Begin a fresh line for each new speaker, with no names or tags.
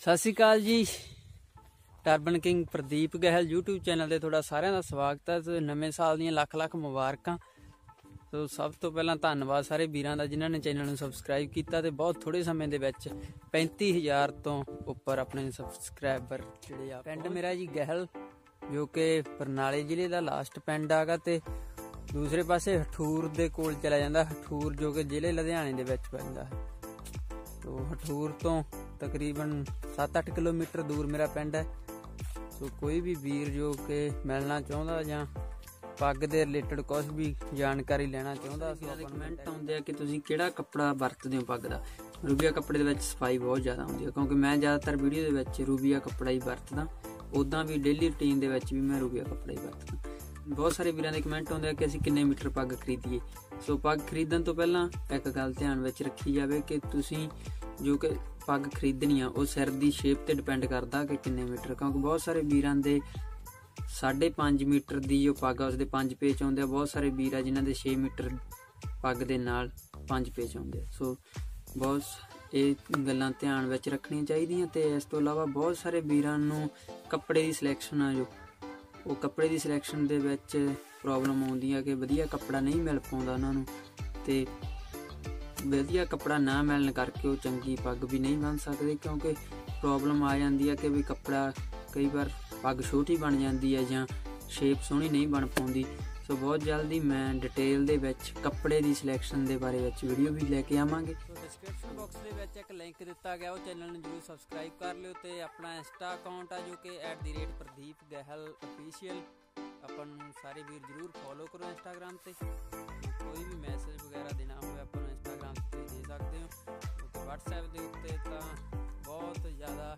ਸਤਿ ਸ਼੍ਰੀ ਅਕਾਲ ਜੀ। Turban king Pradeep Gehal YouTube channel ਤੇ ਤੁਹਾਡਾ ਸਾਰਿਆਂ ਦਾ ਸਵਾਗਤ ਹੈ। ਤੇ ਨਵੇਂ ਸਾਲ ਦੀਆਂ ਲੱਖ ਲੱਖ ਮੁਬਾਰਕਾਂ। ਸੋ ਸਭ ਤੋਂ ਪਹਿਲਾਂ ਧੰਨਵਾਦ ਸਾਰੇ ਵੀਰਾਂ ਦਾ ਜਿਨ੍ਹਾਂ ਨੇ ਚੈਨਲ ਨੂੰ ਸਬਸਕ੍ਰਾਈਬ ਕੀਤਾ ਤੇ ਬਹੁਤ ਥੋੜੇ ਸਮੇਂ ਦੇ ਵਿੱਚ 35000 ਤੋਂ ਉੱਪਰ ਆਪਣੇ ਸਬਸਕ੍ਰਾਈਬਰ ਜਿਹੜੇ ਆ, ਪਿੰਡ ਮੇਰਾ ਜੀ ਗਹਿਲ, ਜੋ ਕਿ ਬਰਨਾਲੇ ਜ਼ਿਲ੍ਹੇ ਦਾ ਲਾਸਟ ਪਿੰਡ ਆਗਾ ਤੇ ਦੂਸਰੇ ਪਾਸੇ ਹਠੂਰ ਦੇ ਕੋਲ ਚਲਾ ਜਾਂਦਾ। ਹਠੂਰ ਜੋ ਕਿ ਜ਼ਿਲ੍ਹੇ ਲੁਧਿਆਣੇ ਦੇ ਵਿੱਚ ਪੈਂਦਾ ਹੈ। ਤੋ ਹਠੂਰ ਤੋਂ ਤਕਰੀਬਨ 7-8 ਕਿਲੋਮੀਟਰ ਦੂਰ ਮੇਰਾ ਪਿੰਡ ਹੈ। ਸੋ ਕੋਈ ਵੀ ਵੀਰ ਜੋ ਕਿ ਮਿਲਣਾ ਚਾਹੁੰਦਾ ਜਾਂ ਪੱਗ ਦੇ ਰਿਲੇਟਡ ਕੁਝ ਵੀ ਜਾਣਕਾਰੀ ਲੈਣਾ ਚਾਹੁੰਦਾ ਸੀ ਉਹਦੇ ਕਮੈਂਟ ਆਉਂਦੇ ਆ ਕਿ ਤੁਸੀਂ ਕਿਹੜਾ ਕੱਪੜਾ ਵਰਤਦੇ ਹੋ ਪੱਗ ਦਾ? ਰੂਬੀਆ ਕੱਪੜੇ ਦੇ ਵਿੱਚ ਸਫ਼ਾਈ ਬਹੁਤ ਜ਼ਿਆਦਾ ਹੁੰਦੀ ਹੈ ਕਿਉਂਕਿ ਮੈਂ ਜ਼ਿਆਦਾਤਰ ਵੀਡੀਓ ਦੇ ਵਿੱਚ ਰੂਬੀਆ ਕੱਪੜਾ ਹੀ ਵਰਤਦਾ। ਉਦਾਂ ਵੀ ਡੇਲੀ ਰੁਟੀਨ ਦੇ ਵਿੱਚ ਵੀ ਮੈਂ ਰੂਬੀਆ ਕੱਪੜਾ ਹੀ ਵਰਤਦਾ। ਬਹੁਤ ਸਾਰੇ ਵੀਰਾਂ ਦੇ ਕਮੈਂਟ ਆਉਂਦੇ ਆ ਕਿ ਅਸੀਂ ਕਿੰਨੇ ਮੀਟਰ ਪੱਗ ਖਰੀਦੀਏ। ਸੋ ਪੱਗ ਖਰੀਦਣ ਤੋਂ ਪਹਿਲਾਂ ਇੱਕ ਗੱਲ ਧਿਆਨ ਵਿੱਚ ਰੱਖੀ ਜਾਵੇ ਕਿ ਤੁਸੀਂ ਜੋ ਕਿ ਪੱਗ ਖਰੀਦਣੀ ਆ ਉਹ ਸਿਰ ਦੀ ਸ਼ੇਪ ਤੇ ਡਿਪੈਂਡ ਕਰਦਾ ਕਿ ਕਿੰਨੇ ਮੀਟਰ, ਕਿਉਂਕਿ ਬਹੁਤ ਸਾਰੇ ਵੀਰਾਂ ਦੇ 5.5 ਮੀਟਰ ਦੀ ਜੋ ਪੱਗ ਆ ਉਸ ਦੇ 5 ਪੇਚ ਆਉਂਦੇ ਆ। ਬਹੁਤ ਸਾਰੇ ਵੀਰ ਆ ਜਿਨ੍ਹਾਂ ਦੇ 6 ਮੀਟਰ ਪੱਗ ਦੇ ਨਾਲ 5 ਪੇਚ ਆਉਂਦੇ ਆ। ਸੋ ਬਹੁਤ ਇਹ ਗੱਲਾਂ ਧਿਆਨ ਵਿੱਚ ਰੱਖਣੀਆਂ ਚਾਹੀਦੀਆਂ ਤੇ ਇਸ ਤੋਂ ਇਲਾਵਾ ਬਹੁਤ ਸਾਰੇ ਵੀਰਾਂ ਨੂੰ ਕੱਪੜੇ ਦੀ ਸਿਲੈਕਸ਼ਨ ਆ ਜੋ। ਉਹ ਕੱਪੜੇ ਦੀ ਸਿਲੈਕਸ਼ਨ ਦੇ ਵਿੱਚ ਪ੍ਰੋਬਲਮ ਆਉਂਦੀ ਆ ਕਿ ਵਧੀਆ ਕੱਪੜਾ ਨਹੀਂ ਮਿਲ ਪਾਉਂਦਾ ਉਹਨਾਂ ਨੂੰ ਤੇ ਵਧੀਆ ਕੱਪੜਾ ਨਾ ਮਿਲਣ ਕਰਕੇ ਉਹ ਚੰਗੀ ਪੱਗ ਵੀ ਨਹੀਂ ਬੰਨ ਸਕਦੇ ਕਿਉਂਕਿ ਪ੍ਰੋਬਲਮ ਆ ਜਾਂਦੀ ਹੈ ਕਿ ਵੀ ਕੱਪੜਾ ਕਈ ਵਾਰ ਪੱਗ ਛੋਟੀ ਬਣ ਜਾਂਦੀ ਹੈ ਜਾਂ ਸ਼ੇਪ ਸੋਹਣੀ ਨਹੀਂ ਬਣ ਪਾਉਂਦੀ। ਸੋ ਬਹੁਤ ਜਲਦੀ ਮੈਂ ਡਿਟੇਲ ਦੇ ਵਿੱਚ ਕੱਪੜੇ ਦੀ ਸਿਲੈਕਸ਼ਨ ਦੇ ਬਾਰੇ ਵਿੱਚ ਵੀਡੀਓ ਵੀ ਲੈ ਕੇ ਆਵਾਂਗੇ। ਡਿਸਕ੍ਰਿਪਸ਼ਨ ਬਾਕਸ ਦੇ ਵਿੱਚ ਇੱਕ ਲਿੰਕ ਦਿੱਤਾ ਗਿਆ, ਉਹ ਚੈਨਲ ਨੂੰ ਜਰੂਰ ਸਬਸਕ੍ਰਾਈਬ ਕਰ ਲਿਓ ਤੇ ਆਪਣਾ ਇੰਸਟਾ ਅਕਾਊਂਟ ਆ ਜੋ ਕਿ @ਪ੍ਰਦੀਪ ਗਹਿਲ ਅਫੀਸ਼ੀਅਲ ਆਪਾਂ ਨੂੰ ਸਾਰੇ ਵੀਰ ਜਰੂਰ ਫੋਲੋ ਕਰੋ ਇੰਸਟਾਗ੍ਰam ਤੇ। ਕੋਈ ਵੀ ਮੈਸੇਜ ਵਗੈਰਾ ਦੇਣਾ ਕਿਉਂਕਿ ਦੇ ਉੱਤੇ ਤਾਂ ਬਹੁਤ ਜ਼ਿਆਦਾ